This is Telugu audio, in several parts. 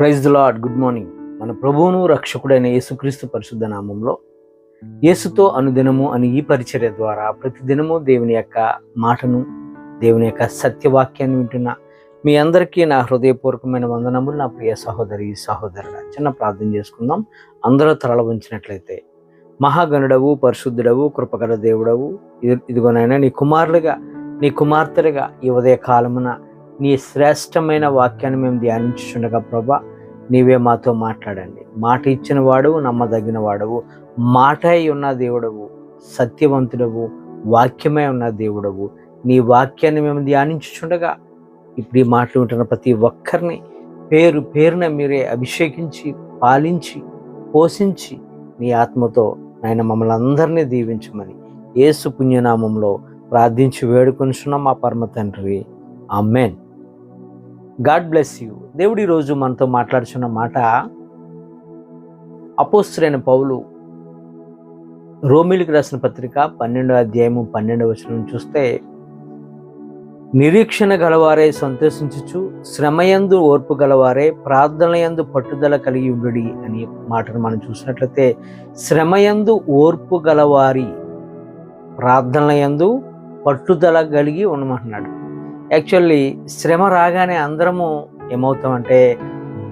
ప్రైజ్ లాడ్ గుడ్ మార్నింగ్ మన ప్రభువును రక్షకుడైన యేసుక్రీస్తు పరిశుద్ధ నామంలో యేసుతో అనుదినము అని ఈ పరిచర్య ద్వారా ప్రతిదినము దేవుని యొక్క మాటను దేవుని యొక్క సత్యవాక్యాన్ని వింటున్న మీ అందరికీ నా హృదయపూర్వకమైన వందనములు. నా ప్రియ సహోదరి సహోదరుడ చిన్న ప్రార్థన చేసుకుందాం. అందరూ తరల ఉంచినట్లయితే మహాగణుడవు పరిశుద్ధుడవు కృపగల దేవుడవు. ఇది- ఇదిగోనైనా నీ కుమారులుగా నీ కుమార్తెలుగా ఈ ఉదయ కాలమున నీ శ్రేష్టమైన వాక్యాన్ని మేము ధ్యానించుండగా ప్రభా నీవే మాతో మాట్లాడండి. మాట ఇచ్చిన వాడవు నమ్మదగిన వాడవు మాట అయి ఉన్న దేవుడవు సత్యవంతుడవు వాక్యమై ఉన్న దేవుడవు. నీ వాక్యాన్ని మేము ధ్యానించుచుండగా ఇప్పుడు ఈ మాటలు ఉంటున్న ప్రతి ఒక్కరిని పేరు పేరున మీరే అభిషేకించి పాలించి పోషించి నీ ఆత్మతో ఆయన మమ్మల్ని అందరినీ దీవించమని ఏసు పుణ్యనామంలో ప్రార్థించి వేడుకొనిచున్నాం మా పరమ తండ్రి. అమ్మేన్ గాడ్ బ్లెస్ యూ దేవుడు ఈరోజు మనతో మాట్లాడుచున్న మాట అపోస్తులైన పౌలు రోమిలికి రాసిన పత్రిక పన్నెండో అధ్యాయము పన్నెండవ వచనం చూస్తే నిరీక్షణ గలవారే సంతోషించుచు శ్రమయందు ఓర్పు గలవారే ప్రార్థనయందు పట్టుదల కలిగి ఉండుడి అని మాటను మనం చూసినట్లయితే శ్రమయందు ఓర్పు గలవారి ప్రార్థనలయందు పట్టుదల కలిగి ఉండమంటున్నాడు. యాక్చువల్లీ శ్రమ రాగానే అందరము ఏమవుతామంటే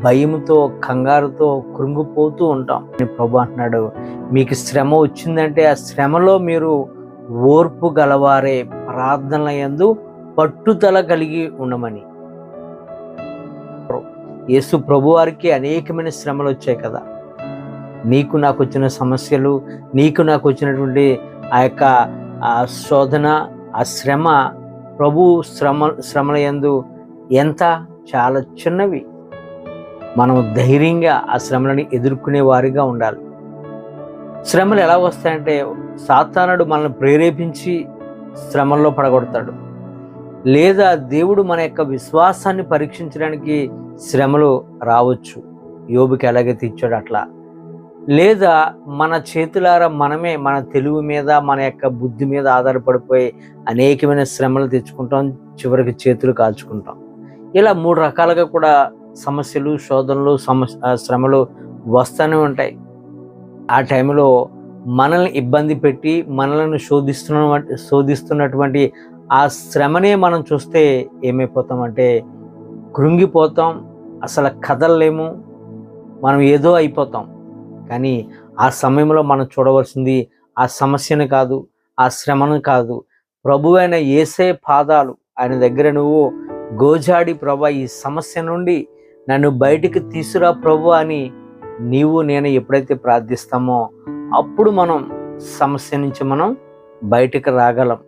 భయంతో కంగారుతో కృంగిపోతూ ఉంటాం. అని ప్రభు అంటున్నాడు మీకు శ్రమ వచ్చిందంటే ఆ శ్రమలో మీరు ఓర్పు గలవారే ప్రార్థనల ఎందు పట్టుదల కలిగి ఉండమని. యేసు ప్రభు వారికి అనేకమైన శ్రమలు వచ్చాయి కదా. నీకు నాకు వచ్చిన సమస్యలు నీకు నాకు వచ్చినటువంటి ఆ యొక్క ఆ శోధన ఆ శ్రమ ప్రభు శ్రమ శ్రమల యందు ఎంత చాలా చిన్నవి. మనం ధైర్యంగా ఆ శ్రమలని ఎదుర్కొనే వారిగా ఉండాలి. శ్రమలు ఎలా వస్తాయంటే సాతానుడు మనల్ని ప్రేరేపించి శ్రమల్లో పడగొడతాడు. లేదా దేవుడు మన యొక్క విశ్వాసాన్ని పరీక్షించడానికి శ్రమలు రావచ్చు. యోబుకి ఎలాగైతే ఇచ్చాడు అట్లా. లేదా మన చేతులారా మనమే మన తెలుగు మీద మన యొక్క బుద్ధి మీద ఆధారపడిపోయి అనేకమైన శ్రమలు తెచ్చుకుంటాం చివరికి చేతులు కాల్చుకుంటాం. ఇలా మూడు రకాలుగా కూడా సమస్యలు శోధనలు సమస్య ఆ, శ్రమలు వస్తూనే ఉంటాయి. ఆ టైంలో మనల్ని ఇబ్బంది పెట్టి మనల్ని శోధిస్తున్న శోధిస్తున్నటువంటి ఆ శ్రమనే మనం చూస్తే ఏమైపోతామంటే కృంగిపోతాం అసలు కదలలేము మనం ఏదో అయిపోతాం. కానీ ఆ సమయంలో మనం చూడవలసింది ఆ సమస్యను కాదు ఆ శ్రమను కాదు. ప్రభు అయిన ఏసే పాదాలు ఆయన దగ్గర నువ్వు గోజాడి ప్రభా ఈ సమస్య నుండి నన్ను బయటికి తీసురా ప్రభు అని నీవు నేను ఎప్పుడైతే ప్రార్థిస్తామో అప్పుడు మనం సమస్య నుంచి మనం బయటికి రాగలం.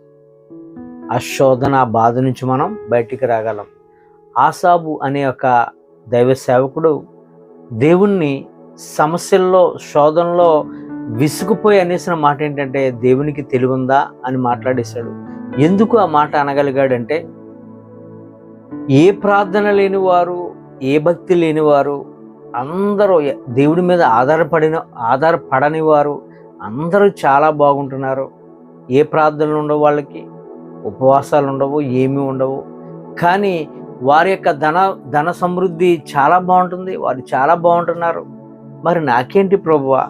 ఆ శోధన ఆ బాధ నుంచి మనం బయటికి రాగలం. ఆసాబు అనే ఒక దైవ సేవకుడు దేవుణ్ణి సమస్యల్లో శోధనలో విసుగుపోయి అనేసిన మాట ఏంటంటే దేవునికి తెలివిందా? అని మాట్లాడేశాడు. ఎందుకు ఆ మాట అనగలిగాడంటే ఏ ప్రార్థన లేని వారు ఏ భక్తి లేని వారు అందరూ దేవుడి మీద ఆధారపడిన ఆధారపడని వారు అందరూ చాలా బాగుంటున్నారు. ఏ ప్రార్థనలు ఉండవు వాళ్ళకి ఉపవాసాలు ఉండవు ఏమీ ఉండవు. కానీ వారి యొక్క ధన ధన సమృద్ధి చాలా బాగుంటుంది వారు చాలా బాగుంటున్నారు. మరి నాకేంటి ప్రభువా?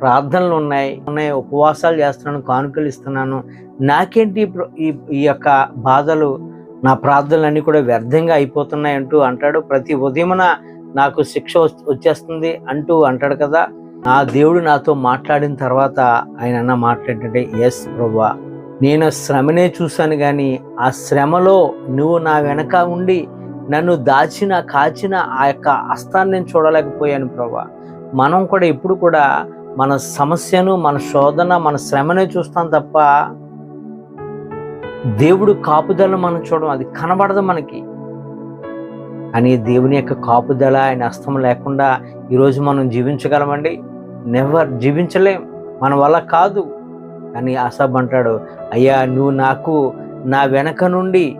ప్రార్థనలు ఉన్నాయి ఉన్నాయి ఉపవాసాలు చేస్తున్నాను కానుకలు ఇస్తున్నాను. నాకేంటి ఈ ఈ యొక్క బాధలు? నా ప్రార్థనలన్నీ కూడా వ్యర్థంగా అయిపోతున్నాయి అంటూ అంటాడు. ప్రతి ఉదయమున నాకు శిక్ష వచ్చేస్తుంది అంటూ అంటాడు కదా. నా దేవుడు నాతో మాట్లాడిన తర్వాత ఆయన అన్న మాట ఎస్ ప్రభా నేను శ్రమనే చూశాను కానీ ఆ శ్రమలో నువ్వు నా వెనక ఉండి నన్ను దాచిన కాచిన ఆ యొక్క హస్తాన్ని నేను చూడలేకపోయాను ప్రభా మనం కూడా ఎప్పుడు కూడా మన సమస్యను మన శోధన మన శ్రమనే చూస్తాం తప్ప దేవుడు కాపుదలను మనం చూడడం అది కనబడదు మనకి. కానీ దేవుని యొక్క కాపుదల ఆయన అస్తం లేకుండా ఈరోజు మనం జీవించగలమండి? నెవర్ జీవించలేం. మన వల్ల కాదు. కానీ అసబ్ అంటాడు అయ్యా నువ్వు నాకు నా వెనక నుండి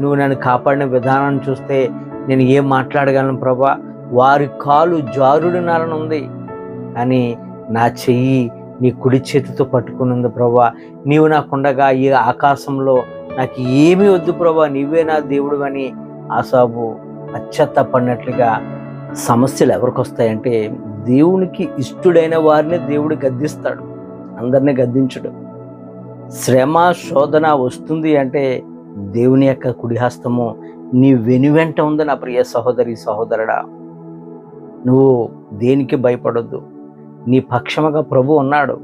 నువ్వు నన్ను కాపాడిన విధానాన్ని చూస్తే నేను ఏం మాట్లాడగలను ప్రభా? వారి కాలు జారుడు ఉంది. కానీ నా చెయ్యి నీ కుడి చేతితో పట్టుకునింది ప్రభా. నీవు నాకుండగా ఈ ఆకాశంలో నాకు ఏమీ వద్దు ప్రభా. నీవే నా దేవుడు అని ఆసాబు పశ్చాత్తపడినట్లుగా సమస్యలు ఎవరికి వస్తాయంటే దేవునికి ఇష్టడైన వారిని దేవుడు గద్దిస్తాడు. అందరినీ గద్దించడు. శ్రమ శోధన వస్తుంది అంటే దేవుని యొక్క కుడిహస్తము నీ వెనువెంట ఉంది నా ప్రియ సహోదరి సహోదరుడా. నువ్వు దేనికి భయపడొద్దు? నీ పక్షముగా ప్రభు ఉన్నాడు.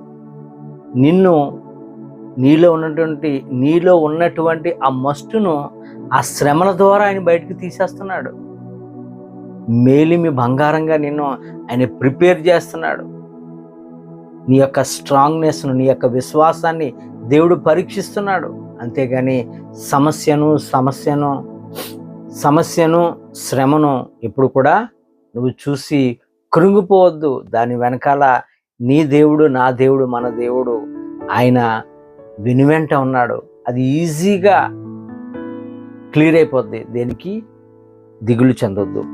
నిన్ను నీలో ఉన్నటువంటి నీలో ఉన్నటువంటి ఆ మస్టును ఆ శ్రమల ద్వారా ఆయన బయటకు తీసేస్తున్నాడు. మేలిమి బంగారంగా నిన్ను ఆయన ప్రిపేర్ చేస్తున్నాడు. నీ యొక్క స్ట్రాంగ్నెస్ను నీ యొక్క విశ్వాసాన్ని దేవుడు పరీక్షిస్తున్నాడు. అంతేగాని సమస్యను సమస్యను సమస్యను శ్రమను ఎప్పుడు కూడా నువ్వు చూసి కృంగిపోవద్దు. దాని వెనకాల నీ దేవుడు నా దేవుడు మన దేవుడు ఆయన వెనువెంట ఉన్నాడు. అది ఈజీగా క్లియర్ అయిపోద్ది. దేనికి? దిగులు చెందొద్దు.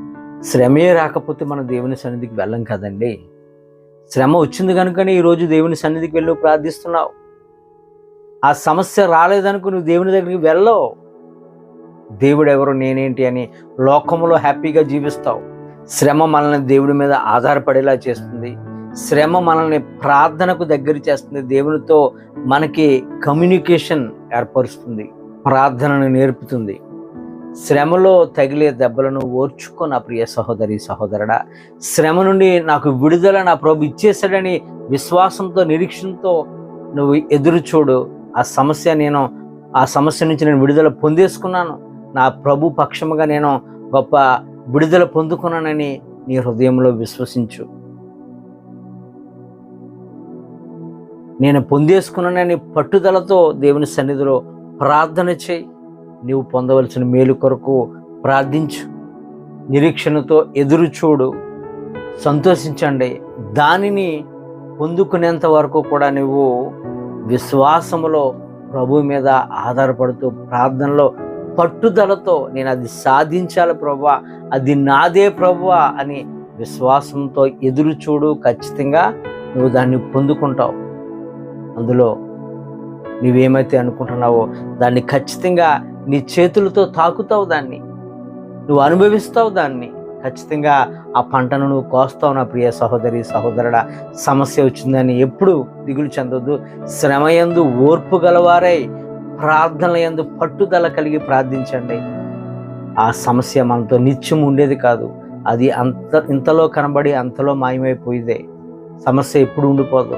శ్రమే రాకపోతే మనం దేవుని సన్నిధికి వెళ్ళం కదండి. శ్రమ వచ్చింది కనుకనే ఈరోజు దేవుని సన్నిధికి వెళ్ళి ప్రార్థిస్తున్నావు. ఆ సమస్య రాలేదనుకో నువ్వు దేవుని దగ్గరికి వెళ్ళవు. దేవుడు ఎవరు నేనేంటి అని లోకంలో హ్యాపీగా జీవిస్తావు. శ్రమ మనల్ని దేవుడి మీద ఆధారపడేలా చేస్తుంది. శ్రమ మనల్ని ప్రార్థనకు దగ్గర చేస్తుంది. దేవునితో మనకి కమ్యూనికేషన్ ఏర్పరుస్తుంది. ప్రార్థనను నేర్పుతుంది. శ్రమలో తగిలే దెబ్బలను ఓర్చుకో నా ప్రియ సహోదరి సహోదరుడా. శ్రమ నుండి నాకు విడుదల నా ప్రభు ఇచ్చేసాడని విశ్వాసంతో నిరీక్షణతో నువ్వు ఎదురు చూడు. ఆ సమస్య నేను ఆ సమస్య నుంచి నేను విడుదల పొందేసుకున్నాను. నా ప్రభు పక్షముగా నేను గొప్ప విడుదల పొందుకున్నానని నీ హృదయంలో విశ్వసించు. నేను పొందేసుకున్నానని పట్టుదలతో దేవుని సన్నిధిలో ప్రార్థన చేయి. నీవు పొందవలసిన మేలు కొరకు ప్రార్థించు. నిరీక్షణతో ఎదురు చూడు. సంతోషించండి. దానిని పొందుకునేంత వరకు కూడా నువ్వు విశ్వాసములో ప్రభు మీద ఆధారపడుతూ ప్రార్థనలో పట్టుదలతో నేను అది సాధించాలి ప్రభు అది నాదే ప్రభు అని విశ్వాసంతో ఎదురు చూడు ఖచ్చితంగా నువ్వు దాన్ని పొందుకుంటావు. అందులో నువ్వేమైతే అనుకుంటున్నావో దాన్ని ఖచ్చితంగా నీ చేతులతో తాకుతావు దాన్ని. నువ్వు అనుభవిస్తావు దాన్ని. ఖచ్చితంగా ఆ పంటను నువ్వు కోస్తావు నా ప్రియ సహోదరి సహోదరుడ. సమస్య వచ్చిందని ఎప్పుడు దిగులు చెందొద్దు. శ్రమయందు ఓర్పు గలవారై ప్రార్థనల ఎందు పట్టుదల కలిగి ప్రార్థించండి. ఆ సమస్య మనతో నిత్యం ఉండేది కాదు. అది అంత ఇంతలో కనబడి అంతలో మాయమైపోయేదే. సమస్య ఎప్పుడు ఉండిపోదు.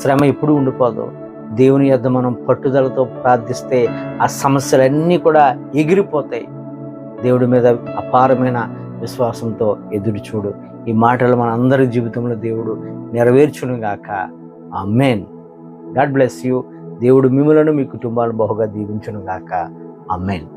శ్రమ ఎప్పుడు ఉండిపోదు. దేవుని యొద్ద మనం పట్టుదలతో ప్రార్థిస్తే ఆ సమస్యలన్నీ కూడా ఎగిరిపోతాయి. దేవుడి మీద అపారమైన విశ్వాసంతో ఎదురు చూడు. ఈ మాటలు మన అందరి జీవితంలో దేవుడు నెరవేర్చును గాక మెయిన్ గాడ్ బ్లెస్ యూ. దేవుడు మిమ్మలను మీ కుటుంబాలను బహుగా దీవించును గాక అమ్మేన్